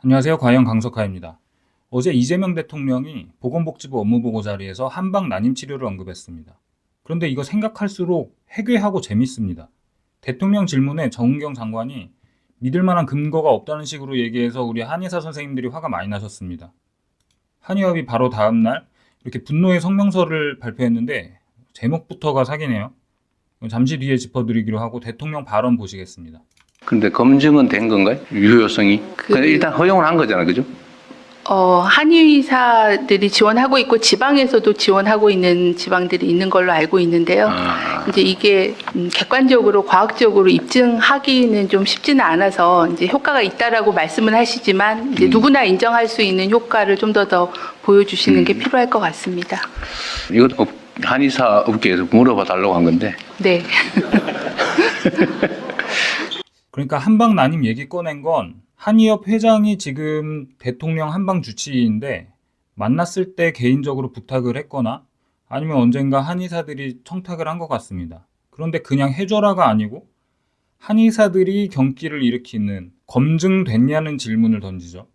안녕하세요. 과연 강석하입니다. 어제 이재명 대통령이 보건복지부 업무보고 자리에서 한방 난임 치료를 언급했습니다. 그런데 이거 생각할수록 해괴하고 재밌습니다. 대통령 질문에 정은경 장관이 믿을 만한 근거가 없다는 식으로 얘기해서 우리 한의사 선생님들이 화가 많이 나셨습니다. 한의협이 바로 다음 날 이렇게 분노의 성명서를 발표했는데 제목부터가 사기네요. 잠시 뒤에 짚어드리기로 하고 대통령 발언 보시겠습니다. 근데 검증은 된 건가요? 유효성이? 그- 일단 허용을 한 거잖아요, 그죠? 어, 한의사들이 지원하고 있고 지방에서도 지원하고 있는 지방들이 있는 걸로 알고 있는데요. 아, 이제 이게 음, 객관적으로 과학적으로 입증하기는 좀 쉽지는 않아서 이제 효과가 있다라고 말씀은 하시지만 이제 음. 누구나 인정할 수 있는 효과를 좀 더더 보여주시는 게 음. 필요할 것 같습니다. 업- 한의사 업계에서 물어봐 달라고 한 건데 네. 그러니까 한방 난임 얘기 꺼낸 건 한의협 회장이 지금 대통령 한방 주치의인데 만났을 때 개인적으로 부탁을 했거나 아니면 언젠가 한의사들이 청탁을 한 것 같습니다. 그런데 그냥 해줘라가 아니고 한의사들이 경기를 일으키는 검증됐냐는 질문을 던지죠.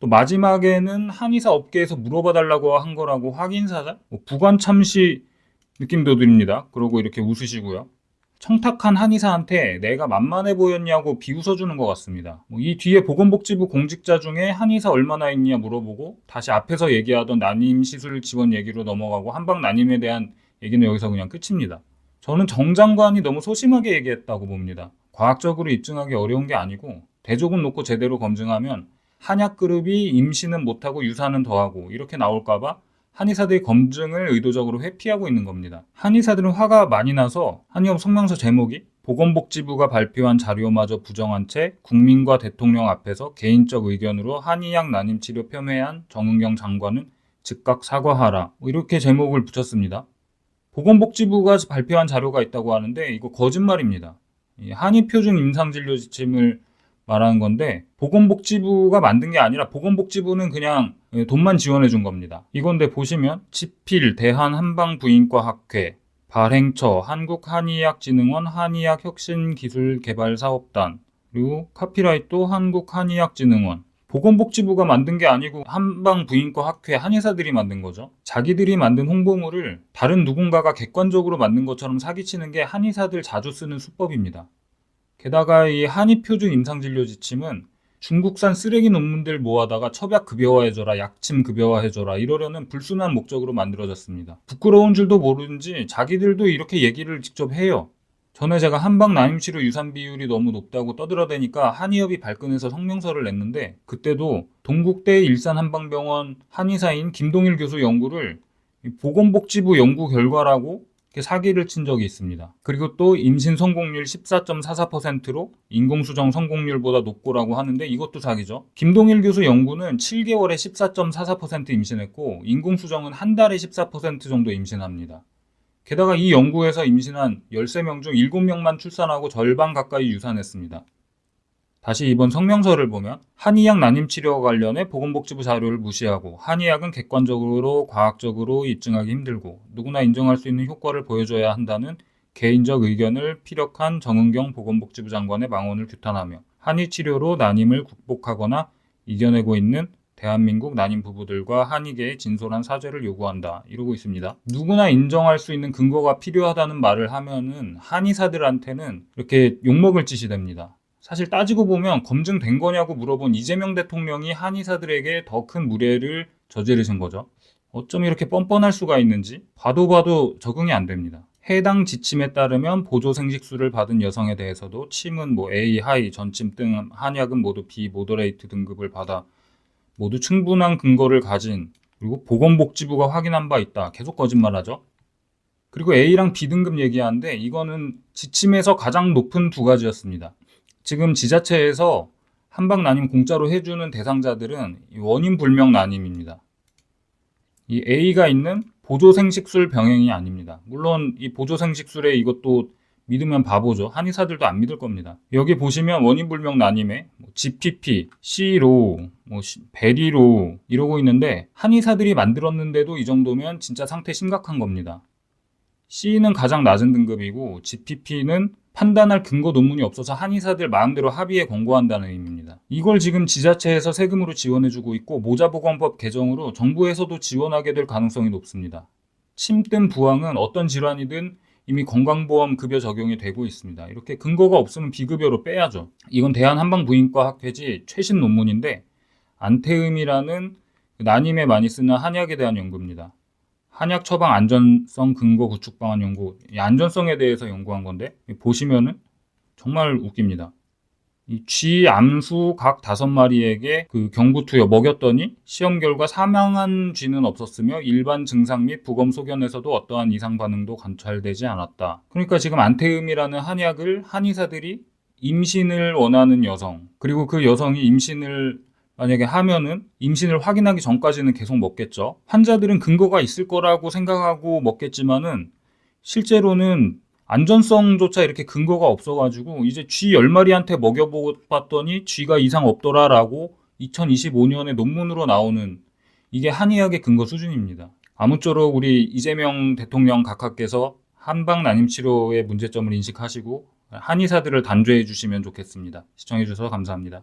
또 마지막에는 한의사 업계에서 물어봐 달라고 한 거라고 확인사자? 뭐 부관 참시 느낌도 듭니다. 그러고 이렇게 웃으시고요. 청탁한 한의사한테 내가 만만해 보였냐고 비웃어주는 것 같습니다. 뭐이 뒤에 보건복지부 공직자 중에 한의사 얼마나 있냐 물어보고 다시 앞에서 얘기하던 난임 시술 지원 얘기로 넘어가고 한방 난임에 대한 얘기는 여기서 그냥 끝입니다. 저는 정 장관이 너무 소심하게 얘기했다고 봅니다. 과학적으로 입증하기 어려운 게 아니고 대조군 놓고 제대로 검증하면 한약 그룹이 임신은 못하고 유산은 더하고 이렇게 나올까봐 한의사들이 검증을 의도적으로 회피하고 있는 겁니다. 한의사들은 화가 많이 나서 한의업 성명서 제목이 보건복지부가 발표한 자료마저 부정한 채 국민과 대통령 앞에서 개인적 의견으로 한의학 난임 치료 폄훼한 정은경 장관은 즉각 사과하라 뭐 이렇게 제목을 붙였습니다. 보건복지부가 발표한 자료가 있다고 하는데 이거 거짓말입니다. 이 한의표준 임상진료 지침을 말하는 건데 보건복지부가 만든 게 아니라 보건복지부는 그냥 돈만 지원해 준 겁니다. 이건데 보시면 지필 대한한방부인과학회 발행처 한국한의학진흥원 한의학혁신기술개발사업단 그리고 카피라이트 한국한의학진흥원 보건복지부가 만든 게 아니고 한방부인과학회 한의사들이 만든 거죠. 자기들이 만든 홍보물을 다른 누군가가 객관적으로 만든 것처럼 사기치는 게 한의사들 자주 쓰는 수법입니다. 게다가 이 한의표준 임상진료 지침은 중국산 쓰레기 논문들 모아다가 첩약 급여화해줘라, 약침 급여화해줘라 이러려는 불순한 목적으로 만들어졌습니다. 부끄러운 줄도 모르는지 자기들도 이렇게 얘기를 직접 해요. 전에 제가 한방 난임치료 유산 비율이 너무 높다고 떠들어대니까 한의협이 발끈해서 성명서를 냈는데 그때도 동국대 일산 한방병원 한의사인 김동일 교수 연구를 보건복지부 연구 결과라고 사기를 친 적이 있습니다. 그리고 또 임신 성공률 14.44%로 인공수정 성공률보다 높고라고 하는데 이것도 사기죠. 김동일 교수 연구는 7개월에 14.44% 임신했고 인공수정은 한 달에 14% 정도 임신합니다. 게다가 이 연구에서 임신한 13명 중 7명만 출산하고 절반 가까이 유산했습니다. 다시 이번 성명서를 보면 한의학 난임 치료와 관련해 보건복지부 자료를 무시하고 한의학은 객관적으로 과학적으로 입증하기 힘들고 누구나 인정할 수 있는 효과를 보여줘야 한다는 개인적 의견을 피력한 정은경 보건복지부 장관의 망언을 규탄하며 한의 치료로 난임을 극복하거나 이겨내고 있는 대한민국 난임 부부들과 한의계의 진솔한 사죄를 요구한다. 이러고 있습니다. 누구나 인정할 수 있는 근거가 필요하다는 말을 하면은 한의사들한테는 이렇게 욕먹을 짓이 됩니다. 사실 따지고 보면 검증된 거냐고 물어본 이재명 대통령이 한의사들에게 더 큰 무례를 저지르신 거죠. 어쩜 이렇게 뻔뻔할 수가 있는지 봐도 봐도 적응이 안 됩니다. 해당 지침에 따르면 보조 생식수를 받은 여성에 대해서도 침은 뭐 A, 하이, 전침 등 한약은 모두 B 모더레이트 등급을 받아 모두 충분한 근거를 가진 그리고 보건복지부가 확인한 바 있다. 계속 거짓말하죠. 그리고 A랑 B 등급 얘기하는데 이거는 지침에서 가장 높은 두 가지였습니다. 지금 지자체에서 한방 난임 공짜로 해주는 대상자들은 이 원인 불명 난임입니다. 이 A가 있는 보조생식술 병행이 아닙니다. 물론 이 보조생식술에 이것도 믿으면 바보죠. 한의사들도 안 믿을 겁니다. 여기 보시면 원인 불명 난임에 뭐 GPP, C로, 뭐 시- 베리로 이러고 있는데 한의사들이 만들었는데도 이 정도면 진짜 상태 심각한 겁니다. C는 가장 낮은 등급이고 GPP는 판단할 근거 논문이 없어서 한의사들 마음대로 합의에 권고한다는 의미입니다. 이걸 지금 지자체에서 세금으로 지원해주고 있고 모자보건법 개정으로 정부에서도 지원하게 될 가능성이 높습니다. 침뜸 부항은 어떤 질환이든 이미 건강보험 급여 적용이 되고 있습니다. 이렇게 근거가 없으면 비급여로 빼야죠. 이건 대한한방부인과 학회지 최신 논문인데 안태음이라는 난임에 많이 쓰는 한약에 대한 연구입니다. 한약 처방 안전성 근거 구축 방안 연구, 이 안전성에 대해서 연구한 건데 보시면은 정말 웃깁니다. 이 쥐, 암수 각 다섯 마리에게 그 경구투여 먹였더니 시험 결과 사망한 쥐는 없었으며 일반 증상 및 부검 소견에서도 어떠한 이상 반응도 관찰되지 않았다. 그러니까 지금 안태음이라는 한약을 한의사들이 임신을 원하는 여성, 그리고 그 여성이 임신을 만약에 하면은 임신을 확인하기 전까지는 계속 먹겠죠. 환자들은 근거가 있을 거라고 생각하고 먹겠지만은 실제로는 안전성조차 이렇게 근거가 없어가지고 이제 쥐 10마리한테 먹여봤더니 쥐가 이상 없더라라고 2025년에 논문으로 나오는 이게 한의학의 근거 수준입니다. 아무쪼록 우리 이재명 대통령 각하께서 한방 난임 치료의 문제점을 인식하시고 한의사들을 단죄해 주시면 좋겠습니다. 시청해 주셔서 감사합니다.